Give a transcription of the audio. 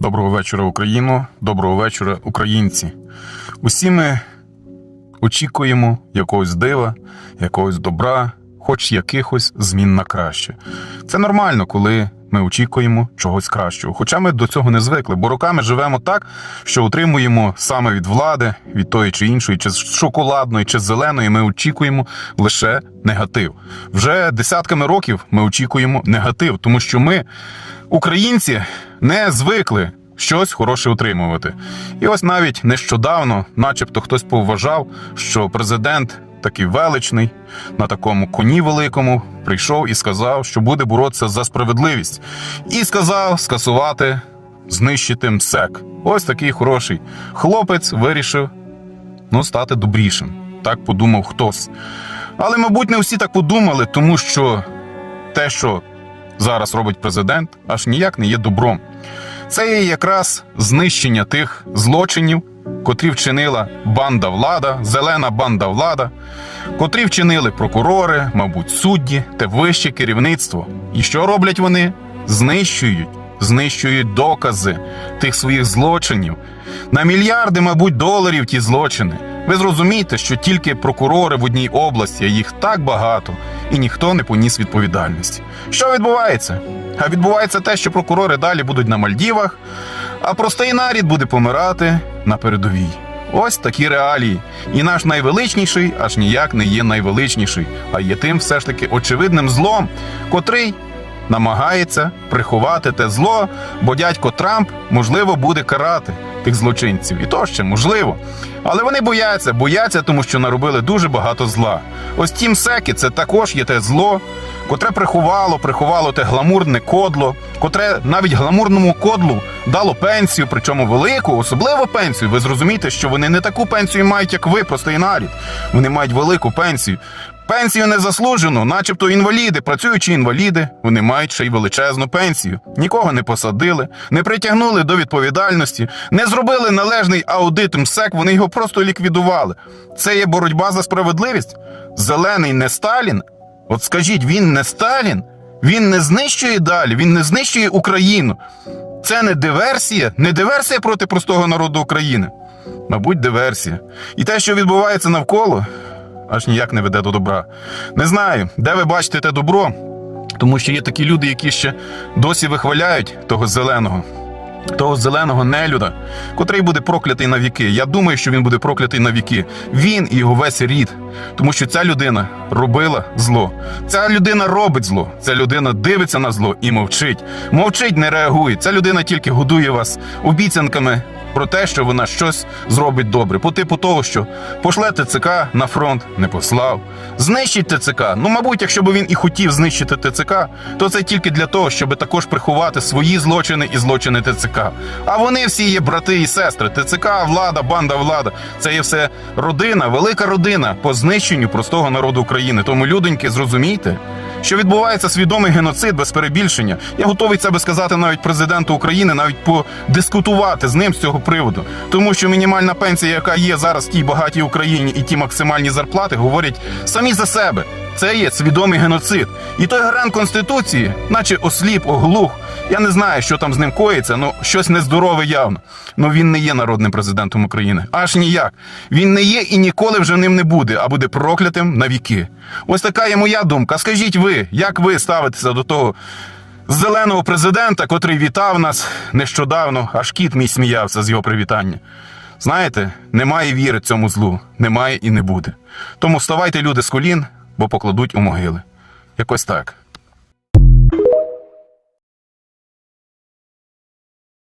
Доброго вечора, Україно. Доброго вечора, українці. Усі ми очікуємо якогось дива, якогось добра, хоч якихось змін на краще. Це нормально, коли ми очікуємо чогось кращого. Хоча ми до цього не звикли, бо роками живемо так, що отримуємо саме від влади, від тої чи іншої, чи з шоколадної, чи з зеленої, ми очікуємо лише негатив. Вже десятками років ми очікуємо негатив, тому що ми, українці, не звикли щось хороше отримувати. І ось навіть нещодавно, начебто, хтось повважав, що президент такий величний, на такому коні великому, прийшов і сказав, що буде боротися за справедливість, і сказав скасувати, знищити МСЕК. Ось такий хороший хлопець вирішив ну, стати добрішим. Так подумав хтось. Але, мабуть, не всі так подумали, тому що те, що зараз робить президент, аж ніяк не є добром. Це є якраз знищення тих злочинів, котрі вчинила банда влада, зелена банда влада, котрі вчинили прокурори, мабуть, судді те вище керівництво. І що роблять вони? Знищують, знищують докази тих своїх злочинів. На мільярди, мабуть, доларів ті злочини. Ви зрозумієте, що тільки прокурори в одній області, їх так багато, і ніхто не поніс відповідальності. Що відбувається? А відбувається те, що прокурори далі будуть на Мальдівах, а простий нарід буде помирати на передовій. Ось такі реалії. І наш найвеличніший аж ніяк не є найвеличніший, а є тим все ж таки очевидним злом, котрий намагається приховати те зло, бо дядько Трамп, можливо, буде карати тих злочинців. І то ще можливо. Але вони бояться, бояться, тому що наробили дуже багато зла. Ось ті мсеки це також є те зло, котре приховало, приховало те гламурне кодло, котре навіть гламурному кодлу дало пенсію, причому велику, особливу пенсію. Ви зрозумієте, що вони не таку пенсію мають, як ви, простий нарід. Вони мають велику пенсію. Пенсію не заслужену, начебто інваліди, працюючі інваліди, вони мають ще й величезну пенсію. Нікого не посадили, не притягнули до відповідальності, не зробили належний аудит МСЕК, вони його просто ліквідували. Це є боротьба за справедливість. Зелений не Сталін. От скажіть, він не Сталін? Він не знищує далі, він не знищує Україну. Це не диверсія, не диверсія проти простого народу України. Мабуть, диверсія. І те, що відбувається навколо, аж ніяк не веде до добра. Не знаю, де ви бачите те добро, тому що є такі люди, які ще досі вихваляють того зеленого. Того зеленого нелюда, котрий буде проклятий на віки. Я думаю, що він буде проклятий на віки. Він і його весь рід. Тому що ця людина робила зло. Ця людина робить зло. Ця людина дивиться на зло і мовчить. Мовчить, не реагує. Ця людина тільки годує вас обіцянками про те, що вона щось зробить добре. По типу того, що пошле ТЦК на фронт, не послав. Знищить ТЦК. Ну, мабуть, якщо б він і хотів знищити ТЦК, то це тільки для того, щоб також приховати свої злочини і злочини ТЦК. А вони всі є брати і сестри. ТЦК, влада, банда, влада. Це є все родина, велика родина по знищенню простого народу України. Тому, людоньки, зрозумійте. Що відбувається свідомий геноцид без перебільшення. Я готовий це би сказати навіть президенту України, навіть подискутувати з ним з цього приводу. Тому що мінімальна пенсія, яка є зараз в тій багатій Україні, і ті максимальні зарплати, говорять самі за себе. Це є свідомий геноцид. І той гарант конституції, наче осліп, оглух. Я не знаю, що там з ним коїться, ну щось нездорове явно. Ну він не є народним президентом України. Аж ніяк. Він не є і ніколи вже ним не буде, а буде проклятим на віки. Ось така є моя думка. Скажіть ви, як ви ставитеся до того зеленого президента, котрий вітав нас нещодавно, аж кіт мій сміявся з його привітання. Знаєте, немає віри цьому злу, немає і не буде. Тому вставайте, люди, з колін, бо покладуть у могили. Якось так.